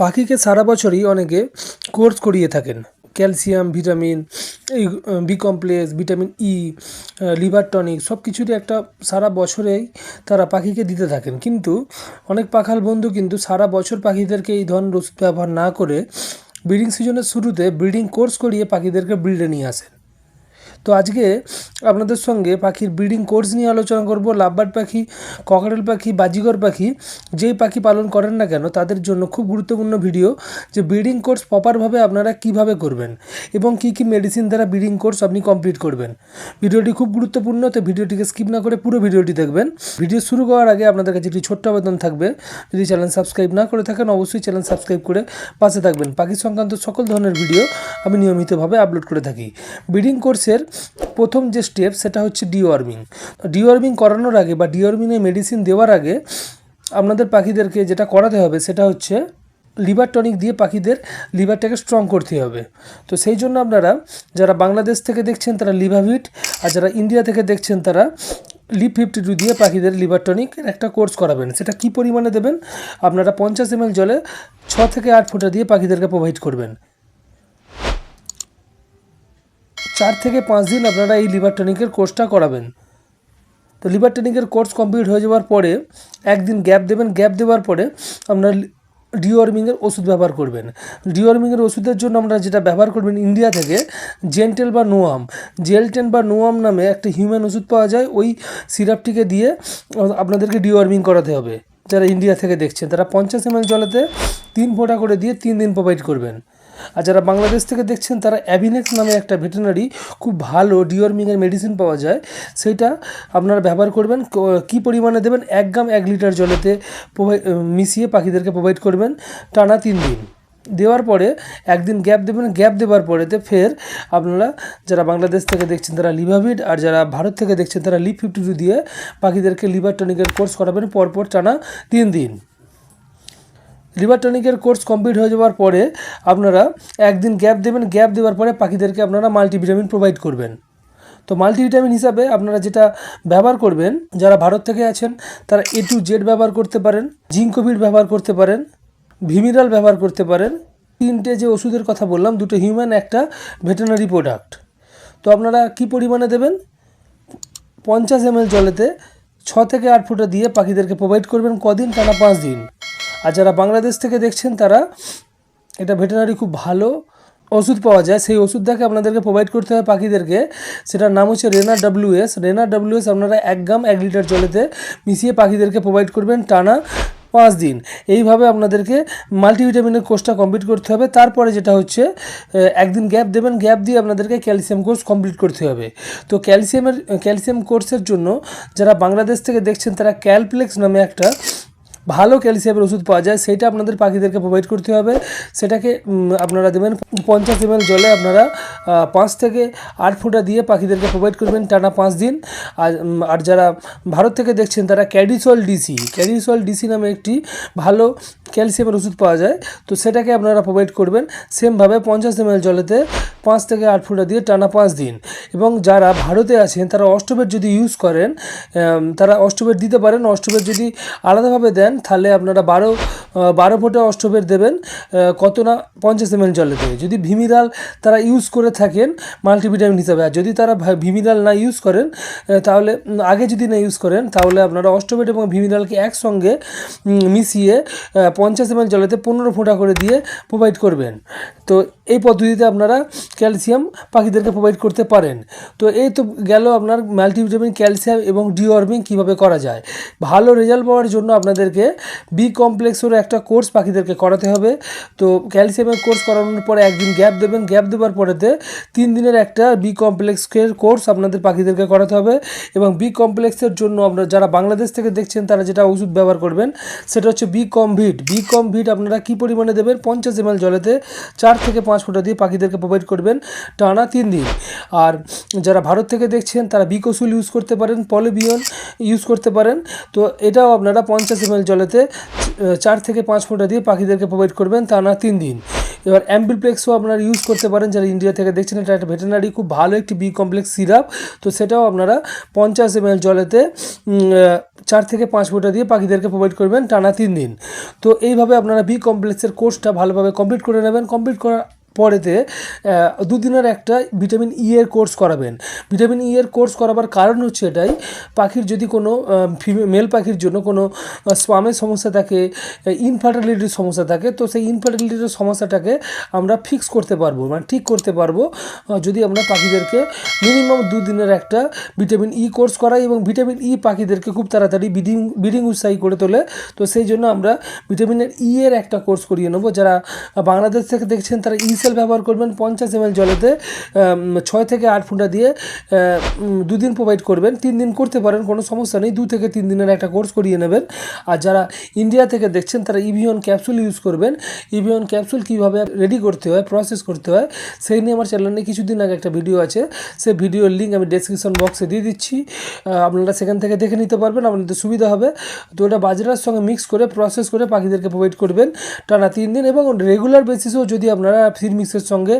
পাখিকে সারা বছরই অনেকে কোর্স করিয়ে থাকেন। ক্যালসিয়াম, ভিটামিন, এই B complex, vitamin E liver tonic সব কিছুরই একটা সারা বছরেই তারা পাখিকে দিতে থাকেন। কিন্তু অনেক পাখাল বন্ধু কিন্তু সারা বছর পাখিদেরকে এই ধরনের ওষুধ ব্যবহার না করে ব্রিডিং সিজনের শুরুতে ব্রিডিং কোর্স করিয়ে পাখিদেরকে ব্রিডে নিয়ে আসেন। তো আজকে আপনাদের সঙ্গে পাখির ব্রিডিং কোর্স নিয়ে আলোচনা করব, লাভবার্ড পাখি, ককাটেল পাখি, বাজিগর পাখি, যেই পাখি পালন করেন না কেন তাদের জন্য খুব গুরুত্বপূর্ণ ভিডিও যে ব্রিডিং কোর্স প্রপারভাবে আপনারা কীভাবে করবেন এবং কি কি মেডিসিন দ্বারা ব্রিডিং কোর্স আপনি কমপ্লিট করবেন। ভিডিওটি খুব গুরুত্বপূর্ণ, তো ভিডিওটিকে স্কিপ না করে পুরো ভিডিওটি দেখবেন। ভিডিও শুরু করার আগে আপনাদের কাছে একটি ছোট্ট আবেদন থাকবে, যদি চ্যানেল সাবস্ক্রাইব না করে থাকেন অবশ্যই চ্যানেল সাবস্ক্রাইব করে পাশে থাকবেন। পাখি সংক্রান্ত সকল ধরনের ভিডিও আমি নিয়মিতভাবে আপলোড করে থাকি। ব্রিডিং কোর্সের প্রথম যে স্টেপ সেটা হচ্ছে ডিওয়ার্মিং ডিওয়ার্মিং করানোর আগে বা ডিওয়ার্মিংয়ে মেডিসিন দেওয়ার আগে আপনাদের পাখিদেরকে যেটা করাতে হবে সেটা হচ্ছে লিভার টনিক দিয়ে পাখিদের লিভারটাকে স্ট্রং করতে হবে। তো সেই জন্য আপনারা যারা বাংলাদেশ থেকে দেখছেন তারা লিভাভিট আর যারা ইন্ডিয়া থেকে দেখছেন তারা লিভ ফিফটি টু দিয়ে পাখিদের লিভার টনিক একটা কোর্স করাবেন। সেটা কি পরিমাণে দেবেন? আপনারা পঞ্চাশ এম জলে ছ থেকে আট ফুটা দিয়ে পাখিদেরকে প্রোভাইড করবেন। চার থেকে পাঁচ দিন আপনারা এই লিভার টনিকের কোর্সটা করাবেন। তো লিভার টনিকের কোর্স কমপ্লিট হয়ে যাওয়ার পরে, একদিন গ্যাপ দেবেন। গ্যাপ দেওয়ার পরে আপনার ডিওয়ার্মিংয়ের ওষুধ ব্যবহার করবেন। ডিওয়ার্মিংয়ের ওষুধের জন্য আমরা যেটা ব্যবহার করবেন ইন্ডিয়া থেকে জেন্টেল বা নোয়াম জেলটেন বা নোয়াম নামে একটা হিউম্যান ওষুধ পাওয়া যায়। ওই সিরাপটিকে দিয়ে আপনাদেরকে ডিওয়ার্মিং করাতে হবে। যারা ইন্ডিয়া থেকে দেখছেন, তারা পঞ্চাশ এম জলেতে তিন ফোঁটা করে দিয়ে তিন দিন প্রোভাইড করবেন। আর যারা বাংলাদেশ থেকে দেখছেন, তারা অ্যাভিনেক্স নামে একটা ভেটেনারি, খুব ভালো ডিওয়ার্মিংয়ের মেডিসিন পাওয়া যায়। সেটা আপনারা ব্যবহার করবেন, ক- পরিমাণে দেবেন, এক গ্রাম এক লিটার জলেতে মিশিয়ে পাখিদেরকে প্রোভাইড করবেন টানা তিন দিন। দেওয়ার পরে একদিন গ্যাপ দেবেন গ্যাপ দেওয়ার পরেতে ফের আপনারা যারা বাংলাদেশ থেকে দেখছেন, তারা লিভাভিড আর যারা ভারত থেকে দেখছেন, তারা লিভ ফিফটি টু দিয়ে পাখিদেরকে লিভার টনিকের কোর্স করাবেন, পরপর টানা তিন দিন। লিভার টনিকের কোর্স কমপ্লিট হয়ে যাওয়ার পরে আপনারা একদিন গ্যাপ দেবেন গ্যাপ দেওয়ার পরে পাখিদেরকে আপনারা মাল্টিভিটামিন প্রোভাইড করবেন। তো মাল্টিভিটামিন হিসাবে আপনারা যেটা ব্যবহার করবেন, যারা ভারত থেকে আছেন, তারা এ টু জেড ব্যবহার করতে পারেন জিঙ্কোভিড ব্যবহার করতে পারেন ভিমিরাল ব্যবহার করতে পারেন। তিনটে যে ওষুধের কথা বললাম, দুটো হিউম্যান একটা ভেটেনারি প্রোডাক্ট তো আপনারা কি পরিমাণে দেবেন? পঞ্চাশ এম জলেতে ছ থেকে আট ফুটা দিয়ে পাখিদেরকে প্রোভাইড করবেন, কদিন টানা পাঁচ দিন। আর যারা বাংলাদেশ থেকে দেখছেন তারা, এটা ভেটেনারি খুব ভালো ওষুধ পাওয়া যায়। সেই ওষুধটাকে আপনাদেরকে প্রোভাইড করতে হয় পাখিদেরকে। সেটার নাম হচ্ছে রেনা ডাব্লিউএস রেনা ডাব্লিউএস আপনারা এক গ্রাম, এক লিটার জলেতে মিশিয়ে পাখিদেরকে প্রোভাইড করবেন টানা পাঁচ দিন। এইভাবে আপনাদেরকে মাল্টিভিটামিনের কোর্সটা কমপ্লিট করতে হবে। তারপরে যেটা হচ্ছে একদিন গ্যাপ দেবেন। গ্যাপ দিয়ে আপনাদেরকে ক্যালসিয়াম কোর্স কমপ্লিট করতে হবে। তো ক্যালসিয়ামের ক্যালসিয়াম কোর্সের জন্য যারা বাংলাদেশ থেকে দেখছেন, তারা ক্যালপ্লেক্স নামে একটা ভালো ক্যালসিয়ামের ওষুধ পাওয়া যায়, সেটা আপনাদের পাখিদেরকে প্রোভাইড করতে হবে। সেটাকে আপনারা দেবেন পঞ্চাশ এম জলে আপনারা পাঁচ থেকে আট ফুটা দিয়ে পাখিদেরকে প্রোভাইড করবেন টানা পাঁচ দিন। আর আর যারা ভারত থেকে দেখছেন, তারা ক্যাডিসল ডিসি ক্যাডিসল ডিসি নামে একটি ভালো ক্যালসিয়ামের ওষুধ পাওয়া যায়, তো সেটাকে আপনারা প্রোভাইড করবেন সেমভাবে পঞ্চাশ এম জলেতে পাঁচ থেকে আট ফুটা দিয়ে টানা পাঁচ দিন। এবং যারা ভারতে আছেন, তারা অষ্টবের যদি ইউজ করেন তারা অষ্টবের দিতে পারেন। অষ্টবের যদি আলাদাভাবে দেন তাহলে আপনারা বারো বারো ফোঁটা অষ্টবের দেবেন কত না, পঞ্চাশ এম জলে দেবে। যদি ভিমিরাল তারা ইউজ করে থাকেন মাল্টিভিটামিন হিসাবে, আর যদি তারা ভিমিরাল না ইউজ করেন তাহলে আগে যদি না ইউজ করেন, তাহলে আপনারা অষ্টবেট এবং ভিমিরালকে একসঙ্গে মিশিয়ে পঞ্চাশ এম জলেতে পনেরো ফোঁটা করে দিয়ে প্রোভাইড করবেন। তো এই পদ্ধতিতে আপনারা ক্যালসিয়াম পাখিদেরকে প্রোভাইড করতে পারেন। তো এই তো গেল আপনার মাল্টিভিটামিন ক্যালসিয়াম এবং ডিওয়ার্মিং কীভাবে করা যায়। ভালো রেজাল্ট পাওয়ার জন্য আপনাদেরকে বি কমপ্লেক্সেরও একটা কোর্স পাখিদেরকে করাতে হবে। তো ক্যালসিয়ামের কোর্স করানোর পরে একদিন গ্যাপ দেবেন। গ্যাপ দেওয়ার পরেতে তিন দিনের একটা বি কমপ্লেক্সের কোর্স আপনাদের পাখিদেরকে করাতে হবে এবং বি কমপ্লেক্সের জন্য আপনারা যারা বাংলাদেশ থেকে দেখছেন, তারা যেটা ওষুধ ব্যবহার করবেন, সেটা হচ্ছে বি কমভিট বি কমভিট আপনারা কী পরিমাণে দেবেন? পঞ্চাশ এম জলেতে চার থেকে পাঁচ ফুটা দিয়ে পাখিদেরকে প্রোভাইড করবেন টানা তিন দিন। আর যারা ভারত থেকে দেখছেন, তারা বিকোসুল ইউজ করতে পারেন পলিবিয়ন ইউজ করতে পারেন। তো এটাও আপনারা পঞ্চাশ এম জলেতে চার থেকে পাঁচ ফোঁটা দিয়ে পাখিদেরকে প্রোভাইড করবেন, তা না তিন দিন। এবার অ্যাম্বিপ্লেক্সও আপনারা ইউজ করতে পারেন, যারা ইন্ডিয়া থেকে দেখছেন, এটা একটা ভেটেনারি খুব ভালো একটি বি কমপ্লেক্স সিরাপ তো সেটাও আপনারা পঞ্চাশ এম জলেতে চার থেকে পাঁচ ফোঁটা দিয়ে পাখিদেরকে প্রোভাইড করবেন, টানা তিন দিন। তো এইভাবে আপনারা বি কমপ্লেক্সের কোর্সটা ভালোভাবে কমপ্লিট করে নেবেন। কমপ্লিট করা পরেতে দুদিনের একটা ভিটামিন ই এর কোর্স করাবেন। ভিটামিন ই এর কোর্স করাবার কারণ হচ্ছে এটাই, পাখির যদি কোনো মেল পাখির জন্য কোনো স্পামের সমস্যা থাকে ইনফার্টিলিটির সমস্যা থাকে, তো সেই ইনফার্টিলিটির সমস্যাটাকে আমরা ফিক্স করতে পারব মানে ঠিক করতে পারব যদি আমরা পাখিদেরকে মিনিমাম দুদিনের একটা ভিটামিন ই কোর্স করাই এবং ভিটামিন ই পাখিদেরকে খুব তাড়াতাড়ি বিডিং বিডিং উৎসাহী করে তোলে, তো সেই জন্য আমরা ভিটামিনের ই এর একটা কোর্স করিয়ে নেব। যারা বাংলাদেশ থেকে দেখছেন তারা ই সেল ব্যবহার করবেন পঞ্চাশ এম জলেতে ছয় থেকে আট ফুটা দিয়ে দুদিন প্রোভাইড করবেন। তিন দিন করতে পারেন, কোনো সমস্যা নেই। দু থেকে তিন দিনের একটা কোর্স করিয়ে নেবেন। আর যারা ইন্ডিয়া থেকে দেখছেন, তারা ইভিয়ন ক্যাপসুল ইউজ করবেন। ইভিয়ন ক্যাপসুল কীভাবে রেডি করতে হয় প্রসেস করতে হয়, সেই নিয়ে আমার চ্যানেলে কিছুদিন আগে একটা ভিডিও আছে। সেই ভিডিওর লিঙ্ক আমি ডেসক্রিপশন বক্সে দিয়ে দিচ্ছি। আপনারা সেখান থেকে দেখে নিতে পারবেন, আপনাদের সুবিধা হবে। তো ওটা বাজরার সঙ্গে মিক্স করে প্রসেস করে পাখিদেরকে প্রোভাইড করবেন। টানা তিন দিন এবং রেগুলার বেসিসেও যদি আপনারা ফিড মিক্সের সঙ্গে,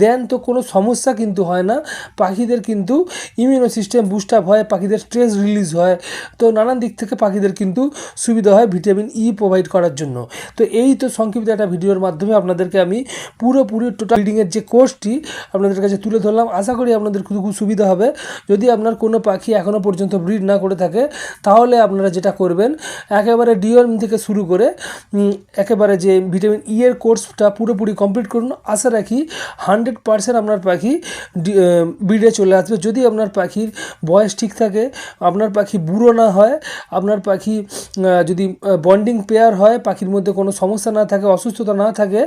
দেন তো কোনো সমস্যা কিন্তু হয় না। পাখিদের কিন্তু ইমিউনো সিস্টেম বুস্ট আপ হয়, পাখিদের স্ট্রেস রিলিজ হয়। তো নানান দিক থেকে পাখিদের কিন্তু সুবিধা হয় ভিটামিন ই প্রোভাইড করার জন্য। তো এই তো সংক্ষিপ্ত একটা ভিডিওর মাধ্যমে আপনাদেরকে আমি পুরোপুরি টোটাল রিডিংয়ের যে কোর্সটি আপনাদের কাছে তুলে ধরলাম। আশা করি আপনাদের খুব সুবিধা হবে। যদি আপনার কোনো পাখি এখনও পর্যন্ত ব্রিড না করে থাকে, তাহলে আপনারা যেটা করবেন, একেবারে ডিওর্ম থেকে শুরু করে একেবারে যে ভিটামিন ই এর কোর্সটা পুরোপুরি কমপ্লিট করুন। আশা রাখি হান্ড্রেড পার্সেন্ট আপনার পাখি ব্রিডে চলে আসবে। যদি আপনার পাখির বয়স ঠিক থাকে, আপনার পাখি বুড়ো না হয়, আপনার পাখি যদি বন্ডিং পেয়ার হয়, পাখির মধ্যে কোনো সমস্যা না থাকে, অসুস্থতা না থাকে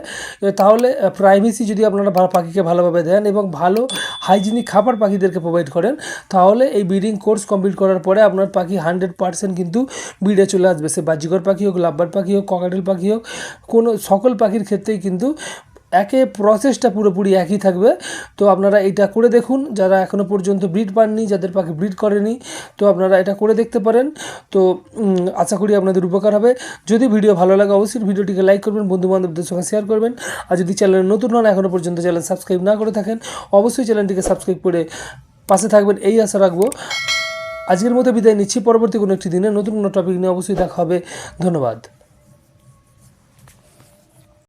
তাহলে প্রাইভেসি যদি আপনারা পাখিকে ভালোভাবে দেন এবং ভালো হাইজিনিক খাবার পাখিদেরকে প্রোভাইড করেন, তাহলে এই ব্রিডিং কোর্স কমপ্লিট করার পরে আপনার পাখি হান্ড্রেড পার্সেন্ট কিন্তু ব্রিডে চলে আসবে। সে বাজিকর পাখি হোক, লাভবার পাখি হোক ককাটেল পাখি হোক, কোনো সকল পাখির ক্ষেত্রেই কিন্তু একে প্রসেসটা পুরোপুরি একই থাকবে। তো আপনারা এটা করে দেখুন, যারা এখনও পর্যন্ত ব্রিড পাননি, যাদের পাখি ব্রিড করেনি, তো আপনারা এটা করে দেখতে পারেন। তো আশা করি আপনাদের উপকার হবে। যদি ভিডিও ভালো লাগে, অবশ্যই ভিডিওটিকে লাইক করবেন বন্ধু বান্ধবদের সঙ্গে শেয়ার করবেন। আর যদি চ্যানেল নতুন হন এখনও পর্যন্ত চ্যানেল সাবস্ক্রাইব না করে থাকেন, অবশ্যই চ্যানেলটিকে সাবস্ক্রাইব করে পাশে থাকবেন। এই আশা রাখব। আজকের মতো বিদায় নিচ্ছি। পরবর্তী কোনো একটি দিনে নতুন কোনো টপিক নিয়ে অবশ্যই দেখা হবে। ধন্যবাদ।